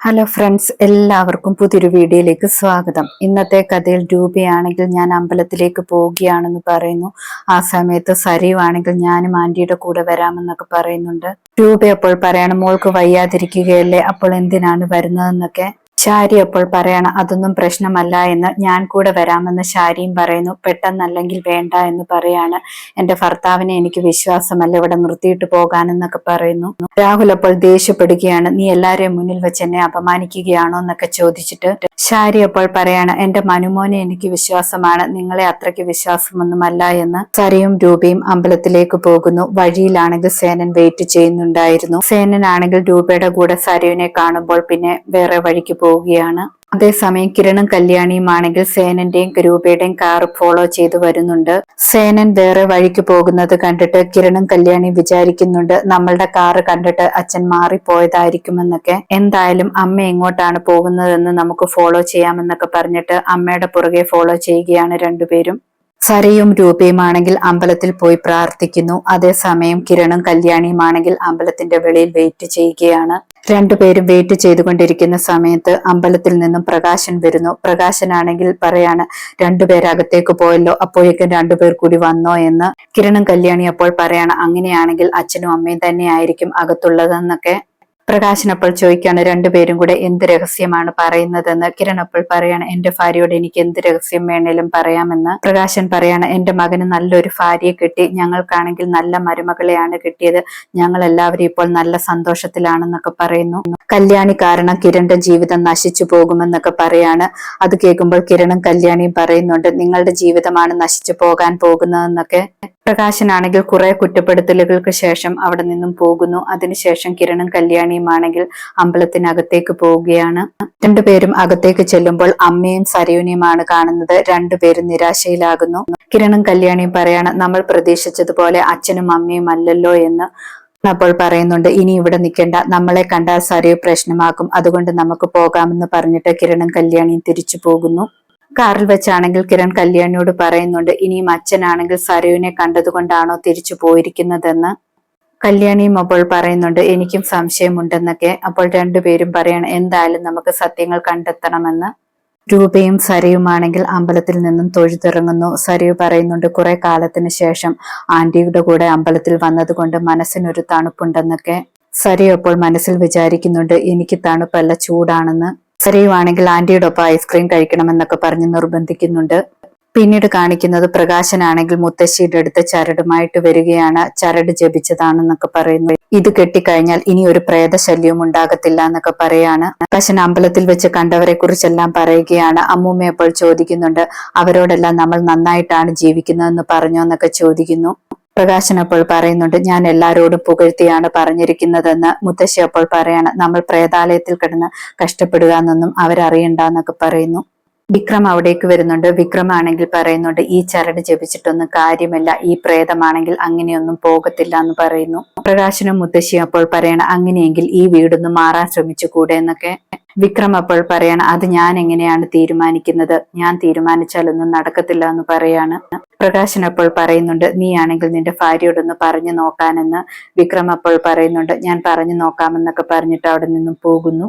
Hello friends എല്ലാവർക്കും പുതിയൊരു വീഡിയോയിലേക്ക് സ്വാഗതം. ഇന്നത്തെ കഥയിൽ രൂപയാണെങ്കിൽ ഞാൻ അമ്പലത്തിലേക്ക് പോവുകയാണെന്ന് പറയുന്നു. ആ സമയത്ത് സരീവാണെങ്കിൽ ഞാനും ആന്റിയുടെ കൂടെ വരാമെന്നൊക്കെ പറയുന്നുണ്ട്. രൂപ അപ്പോൾ പറയണം മോൾക്ക് വയ്യാതിരിക്കുകയല്ലേ അപ്പോൾ എന്തിനാണ് വരുന്നതെന്നൊക്കെ? ശാരി അപ്പോൾ പറയണം അതൊന്നും പ്രശ്നമല്ല എന്ന്. ഞാൻ കൂടെ വരാമെന്ന് ശാരിയും പറയുന്നു. പെട്ടെന്നല്ലെങ്കിൽ വേണ്ട എന്ന് പറയാണ്. എന്റെ ഭർത്താവിനെ എനിക്ക് വിശ്വാസമല്ല. ഇവിടെ നിർത്തിയിട്ട് പോകാനെന്നൊക്കെ പറയുന്നു. രാഹുൽ അപ്പോൾ ദേഷ്യപ്പെടുകയാണ് നീ എല്ലാരെയും മുന്നിൽ വെച്ച് എന്നെ അപമാനിക്കുകയാണോ? എന്നൊക്കെ ചോദിച്ചിട്ട് ശാരി അപ്പോൾ പറയാണ് എന്റെ മനുമോനെ എനിക്ക് വിശ്വാസമാണ്. നിങ്ങളെ അത്രയ്ക്ക് വിശ്വാസമൊന്നുമല്ല എന്ന് സരയും രൂപയും അമ്പലത്തിലേക്ക് പോകുന്നു. വഴിയിലാണെങ്കിൽ സേനൻ വെയിറ്റ് ചെയ്യുന്നുണ്ടായിരുന്നു. സേനനാണെങ്കിൽ രൂപയുടെ കൂടെ സരയുനെ കാണുമ്പോൾ പിന്നെ വേറെ വഴിക്ക് പോവുകയാണ്. അതേസമയം കിരണും കല്യാണിയുമാണെങ്കിൽ സേനന്റെയും രൂപയുടെയും കാർ ഫോളോ ചെയ്ത് വരുന്നുണ്ട്. സേനൻ വേറെ വഴിക്ക് പോകുന്നത് കണ്ടിട്ട് കിരണും കല്യാണിയും വിചാരിക്കുന്നുണ്ട് നമ്മളുടെ കാറ് കണ്ടിട്ട് അച്ഛൻ മാറിപ്പോയതായിരിക്കുമെന്നൊക്കെ. എന്തായാലും അമ്മ എങ്ങോട്ടാണ് പോകുന്നതെന്ന് നമുക്ക് ഫോളോ ചെയ്യാമെന്നൊക്കെ പറഞ്ഞിട്ട് അമ്മയുടെ പുറകെ ഫോളോ ചെയ്യുകയാണ് രണ്ടുപേരും. സരയും രൂപയുമാണെങ്കിൽ അമ്പലത്തിൽ പോയി പ്രാർത്ഥിക്കുന്നു. അതേസമയം കിരണും കല്യാണിയുമാണെങ്കിൽ അമ്പലത്തിന്റെ വെളിയിൽ വെയിറ്റ് ചെയ്യുകയാണ്. രണ്ടുപേരും വെയിറ്റ് ചെയ്തുകൊണ്ടിരിക്കുന്ന സമയത്ത് അമ്പലത്തിൽ നിന്നും പ്രകാശൻ വരുന്നു. പ്രകാശനാണെങ്കിൽ പറയാണ് രണ്ടുപേരകത്തേക്ക് പോയല്ലോ അപ്പോഴേക്കും രണ്ടുപേർ കൂടി വന്നോ എന്ന്. കിരണും കല്യാണി അപ്പോൾ പറയാണ് അങ്ങനെയാണെങ്കിൽ അച്ഛനും അമ്മയും തന്നെയായിരിക്കും അകത്തുള്ളതെന്നൊക്കെ. പ്രകാശൻ അപ്പോൾ ചോദിക്കാണ് രണ്ടുപേരും കൂടെ എന്ത് രഹസ്യമാണ് പറയുന്നതെന്ന്? കിരൺ അപ്പോൾ പറയാണ് എന്റെ ഭാര്യയോട് എനിക്ക് എന്ത് രഹസ്യം വേണേലും പറയാമെന്ന്. പ്രകാശൻ പറയാണ് എന്റെ മകന് നല്ലൊരു ഭാര്യയെ കിട്ടി. ഞങ്ങൾക്കാണെങ്കിൽ നല്ല മരുമകളെയാണ് കിട്ടിയത്. ഞങ്ങൾ എല്ലാവരും ഇപ്പോൾ നല്ല സന്തോഷത്തിലാണെന്നൊക്കെ പറയുന്നു. കല്യാണി കാരണം കിരണിന്റെ ജീവിതം നശിച്ചു പോകുമെന്നൊക്കെ പറയാണ്. അത് കേൾക്കുമ്പോൾ കിരണും കല്യാണിയും പറയുന്നുണ്ട് നിങ്ങളുടെ ജീവിതമാണ് നശിച്ചു പോകാൻ പോകുന്നതെന്നൊക്കെ. പ്രകാശനാണെങ്കിൽ കുറെ കുറ്റപ്പെടുത്തലുകൾക്ക് ശേഷം അവിടെ നിന്നും പോകുന്നു. അതിനുശേഷം കിരണും കല്യാണിയുമാണെങ്കിൽ അമ്പലത്തിനകത്തേക്ക് പോവുകയാണ്. രണ്ടുപേരും അകത്തേക്ക് ചെല്ലുമ്പോൾ അമ്മയും സരയൂനിയുമാണ് കാണുന്നത്. രണ്ടുപേരും നിരാശയിലാകുന്നു. കിരണും കല്യാണിയും പറയാണ് നമ്മൾ പ്രതീക്ഷിച്ചതുപോലെ അച്ഛനും അമ്മയും അല്ലല്ലോ എന്ന് അപ്പോൾ പറയുന്നുണ്ട്. ഇനി ഇവിടെ നിൽക്കേണ്ട. നമ്മളെ കണ്ടാൽ സരയു പ്രശ്നമാക്കും അതുകൊണ്ട് നമുക്ക് പോകാമെന്ന് പറഞ്ഞിട്ട് കിരണും കല്യാണിയും തിരിച്ചു പോകുന്നു. കാറിൽ വെച്ചാണെങ്കിൽ കിരൺ കല്യാണിയോട് പറയുന്നുണ്ട് ഇനിയും അച്ഛനാണെങ്കിൽ സരയുവിനെ കണ്ടതുകൊണ്ടാണോ തിരിച്ചു പോയിരിക്കുന്നതെന്ന്? കല്യാണിയും അപ്പോൾ പറയുന്നുണ്ട് എനിക്കും സംശയമുണ്ടെന്നൊക്കെ. അപ്പോൾ രണ്ടുപേരും പറയണം എന്തായാലും നമുക്ക് സത്യങ്ങൾ കണ്ടെത്തണമെന്ന്. രൂപയും സരയുമാണെങ്കിൽ അമ്പലത്തിൽ നിന്നും തൊഴുതിറങ്ങുന്നു. സരയു പറയുന്നുണ്ട് കുറെ കാലത്തിന് ശേഷം ആന്റിയുടെ കൂടെ അമ്പലത്തിൽ വന്നതുകൊണ്ട് മനസ്സിനൊരു തണുപ്പുണ്ടെന്നൊക്കെ. സരയു അപ്പോൾ മനസ്സിൽ വിചാരിക്കുന്നുണ്ട് എനിക്ക് തണുപ്പല്ല ചൂടാണെന്ന്. സരയുവാണെങ്കിൽ ഒപ്പം ഐസ്ക്രീം കഴിക്കണമെന്നൊക്കെ പറഞ്ഞ് നിർബന്ധിക്കുന്നുണ്ട്. പിന്നീട് കാണിക്കുന്നത് പ്രകാശനാണെങ്കിൽ മുത്തശ്ശിയുടെ അടുത്ത് ചരടുമായിട്ട് വരികയാണ്. ചരട് ജപിച്ചതാണെന്നൊക്കെ പറയുന്നു. ഇത് കെട്ടിക്കഴിഞ്ഞാൽ ഇനി ഒരു പ്രേതശല്യവും ഉണ്ടാകത്തില്ല എന്നൊക്കെ പറയാണ്. പ്രകാശൻ അമ്പലത്തിൽ വെച്ച് കണ്ടവരെ കുറിച്ചെല്ലാം പറയുകയാണ്. അമ്മൂമ്മ അപ്പോൾ ചോദിക്കുന്നുണ്ട് അവരോടെല്ലാം നമ്മൾ നന്നായിട്ടാണ് ജീവിക്കുന്നതെന്ന് പറഞ്ഞോ? എന്നൊക്കെ ചോദിക്കുന്നു. പ്രകാശൻ അപ്പോൾ പറയുന്നുണ്ട് ഞാൻ എല്ലാരോടും പുകഴ്ത്തിയാണ് പറഞ്ഞിരിക്കുന്നതെന്ന്. മുത്തശ്ശി അപ്പോൾ പറയാണ് നമ്മൾ പ്രേതാലയത്തിൽ കിടന്ന് കഷ്ടപ്പെടുക എന്നൊന്നും അവരറിയണ്ട എന്നൊക്കെ പറയുന്നു. വിക്രം അവിടേക്ക് വരുന്നുണ്ട്. വിക്രം ആണെങ്കിൽ പറയുന്നുണ്ട് ഈ ചരട് ജപിച്ചിട്ടൊന്നും കാര്യമില്ല. ഈ പ്രേതമാണെങ്കിൽ അങ്ങനെയൊന്നും പോകത്തില്ല എന്ന് പറയുന്നു. പ്രകാശനും മുത്തശ്ശി അപ്പോൾ പറയണ അങ്ങനെയെങ്കിൽ ഈ വീടൊന്ന് മാറാൻ ശ്രമിച്ചു കൂടെ എന്നൊക്കെ വിക്രം അപ്പോൾ പറയണം അത് ഞാൻ എങ്ങനെയാണ് തീരുമാനിക്കുന്നത്? ഞാൻ തീരുമാനിച്ചാലൊന്നും നടക്കത്തില്ല എന്ന് പറയാണ്. പ്രകാശൻ അപ്പോൾ പറയുന്നുണ്ട് നീ ആണെങ്കിൽ നിന്റെ ഭാര്യയോടൊന്ന് പറഞ്ഞു നോക്കാനെന്ന്. വിക്രം അപ്പോൾ പറയുന്നുണ്ട് ഞാൻ പറഞ്ഞു നോക്കാമെന്നൊക്കെ പറഞ്ഞിട്ട് അവിടെ നിന്നും പോകുന്നു.